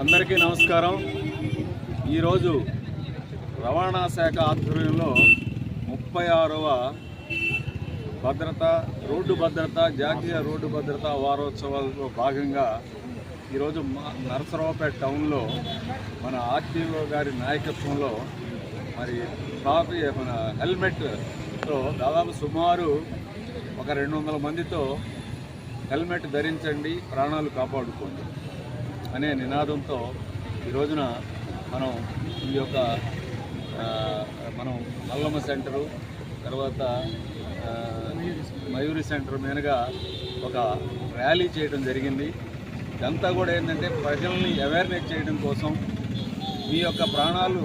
అందరికీ నమస్కారం. ఈరోజు రవాణా శాఖ ఆధ్వర్యంలో ముప్పై ఆరవ భద్రత రోడ్డు భద్రత జాతీయ రోడ్డు భద్రత వారోత్సవాల్లో భాగంగా ఈరోజు మా- నరసరావుపేట టౌన్లో మన ఆర్టీఓ గారి నాయకత్వంలో మరి కాపీ మన హెల్మెట్తో దాదాపు సుమారు ఒక రెండు వందల మందితో హెల్మెట్ ధరించండి ప్రాణాలు కాపాడుకోండి. అనే నినాదంతో ఈ రోజున మనం ఈ యొక్క మనం మల్లమ్మ సెంటరు తర్వాత మయూరి సెంటర్ మీదుగా ఒక ర్యాలీ చేయడం జరిగింది. ఇదంతా కూడా ఏంటంటే ప్రజల్ని అవేర్నెస్ చేయడం కోసం మీ యొక్క ప్రాణాలు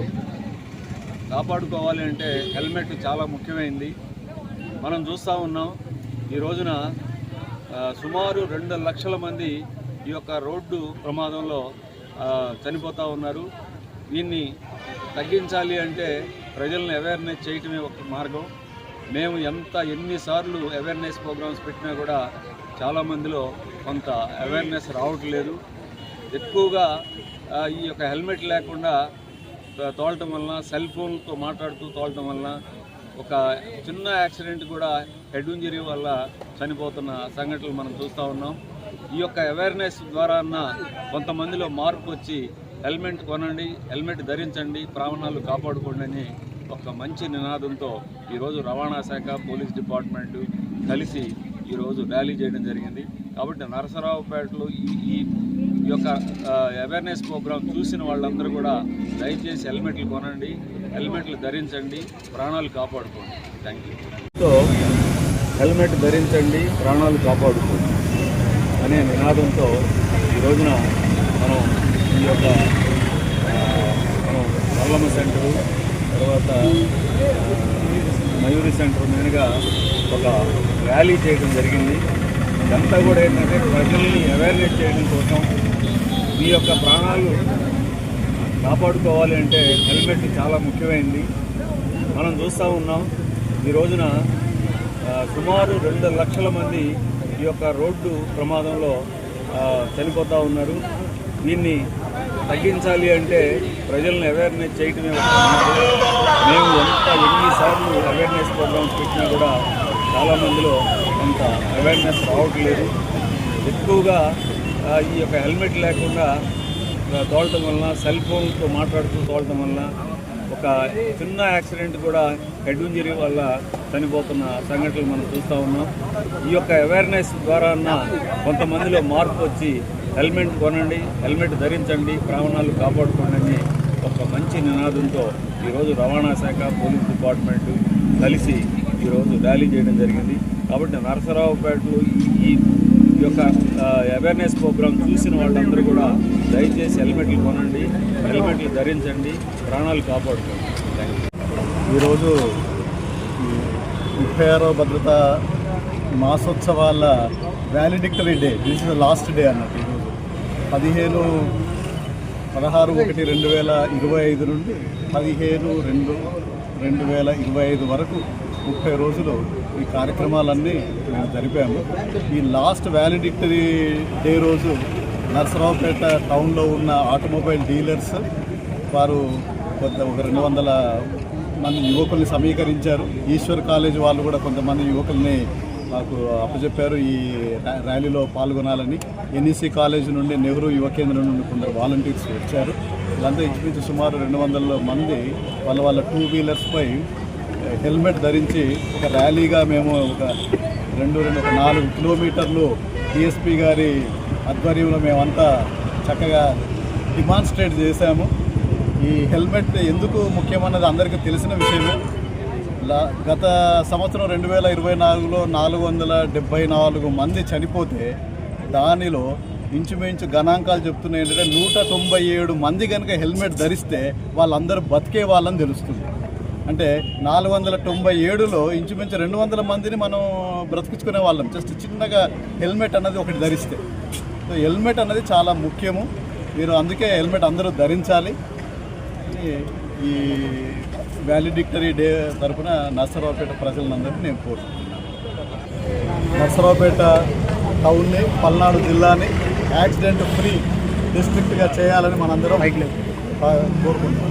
కాపాడుకోవాలి అంటే హెల్మెట్ చాలా ముఖ్యమైంది. మనం చూస్తూ ఉన్నాం ఈ రోజున సుమారు రెండు లక్షల మంది ఈ యొక్క రోడ్డు ప్రమాదంలో చనిపోతూ ఉన్నారు. దీన్ని తగ్గించాలి అంటే ప్రజలను అవేర్నెస్ చేయటమే ఒక మార్గం. మేము ఎంత ఎన్నిసార్లు అవేర్నెస్ ప్రోగ్రామ్స్ పెట్టినా కూడా చాలామందిలో కొంత అవేర్నెస్ రావట్లేదు. ఎక్కువగా ఈ యొక్క హెల్మెట్ లేకుండా తోలటం వలన సెల్ ఫోన్తో మాట్లాడుతూ తోలటం వలన ఒక చిన్న యాక్సిడెంట్ కూడా హెడ్ ఇంజరీ వల్ల చనిపోతున్న సంఘటనలు మనం చూస్తూ ఉన్నాం. ఈ యొక్క అవేర్నెస్ ద్వారా అన్న కొంతమందిలో మార్పు వచ్చి హెల్మెట్ కొనండి హెల్మెట్ ధరించండి ప్రాణాలు కాపాడుకోండి అని ఒక మంచి నినాదంతో ఈరోజు రవాణా శాఖ పోలీస్ డిపార్ట్మెంటు కలిసి ఈరోజు ర్యాలీ చేయడం జరిగింది. కాబట్టి నరసరావుపేటలో ఈ ఈ యొక్క అవేర్నెస్ ప్రోగ్రాం చూసిన వాళ్ళందరూ కూడా దయచేసి హెల్మెట్లు కొనండి హెల్మెట్లు ధరించండి ప్రాణాలు కాపాడుకోండి. థ్యాంక్ యూ హెల్మెట్ ధరించండి ప్రాణాలు కాపాడుకోండి. అనే నినాదంతో ఈ రోజున మనం ఈ యొక్క మనం మల్లమ్మ సెంటరు తర్వాత మయూరి సెంటర్ మీదుగా ఒక ర్యాలీ చేయడం జరిగింది. ఇదంతా కూడా ఏంటంటే ప్రజల్ని అవేర్నెస్ చేయడం కోసం మీ యొక్క ప్రాణాలు కాపాడుకోవాలి అంటే హెల్మెట్ చాలా ముఖ్యమైనది మనం చూస్తూ ఉన్నాం ఈ రోజున సుమారు రెండు లక్షల మంది ఈ యొక్క రోడ్డు ప్రమాదంలో చనిపోతూ ఉన్నారు. దీన్ని తగ్గించాలి అంటే ప్రజలను అవేర్నెస్ చేయటమే మేము ఎంత ఎన్నిసార్లు అవేర్నెస్ ప్రోగ్రామ్స్ పెట్టినా కూడా చాలామందిలో కొంత అవేర్నెస్ రావట్లేదు. ఎక్కువగా ఈ యొక్క హెల్మెట్ లేకుండా తోడటం తోలటం వలన సెల్ ఫోన్తో మాట్లాడుతూ తోలటం వలన ఒక చిన్న యాక్సిడెంట్ కూడా హెడ్ ఇంజరీ వల్ల చనిపోతున్న సంఘటనలు మనం చూస్తూ ఉన్నాం. ఈ యొక్క అవేర్నెస్ ద్వారా కొంతమందిలో మార్పు వచ్చి హెల్మెట్ కొనండి హెల్మెట్ ధరించండి ప్రాణాలు కాపాడుకోండి ఒక మంచి నినాదంతో ఈరోజు రవాణా శాఖ పోలీస్ డిపార్ట్మెంటు కలిసి ఈరోజు ర్యాలీ చేయడం జరిగింది. కాబట్టి నరసరావుపేటలో ఈ ఈ యొక్క అవేర్నెస్ ప్రోగ్రామ్ చూసిన వాళ్ళందరూ కూడా దయచేసి హెల్మెట్లు కొనండి హెల్మెట్లు ధరించండి ప్రాణాలు కాపాడుకోండి. థ్యాంక్ ఈరోజు ముప్పై ఆరో భద్రత మాసోత్సవాల valedictory day this is last day అన్నట్టు ఈరోజు. పదిహేను పదహారు ఒకటి రెండు వేల ఇరవై ఐదు నుండి పదిహేను రెండు రెండు వేల ఇరవై ఐదు వరకు ముప్పై రోజులు ఈ కార్యక్రమాలన్నీ మేము జరిపాము. ఈ లాస్ట్ వ్యాలిడిక్టరీ డే రోజు నరసరావుపేట టౌన్లో ఉన్న ఆటోమొబైల్ డీలర్స్ వారు కొంత ఒక రెండు వందల మంది యువకుల్ని సమీకరించారు. ఈశ్వర్ కాలేజ్ వాళ్ళు కూడా కొంతమంది యువకుల్ని మాకు అప్పచెప్పారు ఈ ర్యాలీలో పాల్గొనాలని. ఎన్ఈసీ కాలేజ్ నుండి నెహ్రూ యువ కేంద్రం నుండి కొందరు వాలంటీర్స్ వచ్చారు. వీళ్ళంతా ఇంచుమించు సుమారు రెండు వందల మంది వాళ్ళ వాళ్ళ టూ వీలర్స్పై హెల్మెట్ ధరించి ఒక ర్యాలీగా మేము ఒక రెండు రెండు ఒక నాలుగు కిలోమీటర్లు డిఎస్పీ గారి ఆధ్వర్యంలో మేమంతా చక్కగా డిమాన్స్ట్రేట్ చేశాము. ఈ హెల్మెట్ ఎందుకు ముఖ్యమన్నది అందరికీ తెలిసిన విషయమే. గత సంవత్సరం రెండు వేల ఇరవై నాలుగులో నాలుగు వందల డెబ్బై నాలుగు మంది చనిపోతే దానిలో ఇంచుమించు గణాంకాలు చెప్తున్నాయి ఏంటంటే నూట తొంభై ఏడు మంది కనుక హెల్మెట్ ధరిస్తే వాళ్ళందరూ బతికే వాళ్ళని తెలుస్తుంది. అంటే నాలుగు వందల తొంభై ఏడులో ఇంచుమించు రెండు వందల మందిని మనం బ్రతికించుకునే వాళ్ళం. జస్ట్ చిన్నగా హెల్మెట్ అన్నది ఒకటి ధరిస్తే. సో హెల్మెట్ అన్నది చాలా ముఖ్యము. మీరు అందుకే హెల్మెట్ అందరూ ధరించాలి. ఈ- వ్యాలిడిక్టరీ డే తరపున నర్సరావుపేట ప్రజలందరినీ నేను కోరుకుంటున్నాను. నర్సరావుపేట టౌన్ని పల్నాడు జిల్లాని యాక్సిడెంట్ ఫ్రీ డిస్ట్రిక్ట్గా చేయాలని మనందరం కోరుకుంటున్నాం.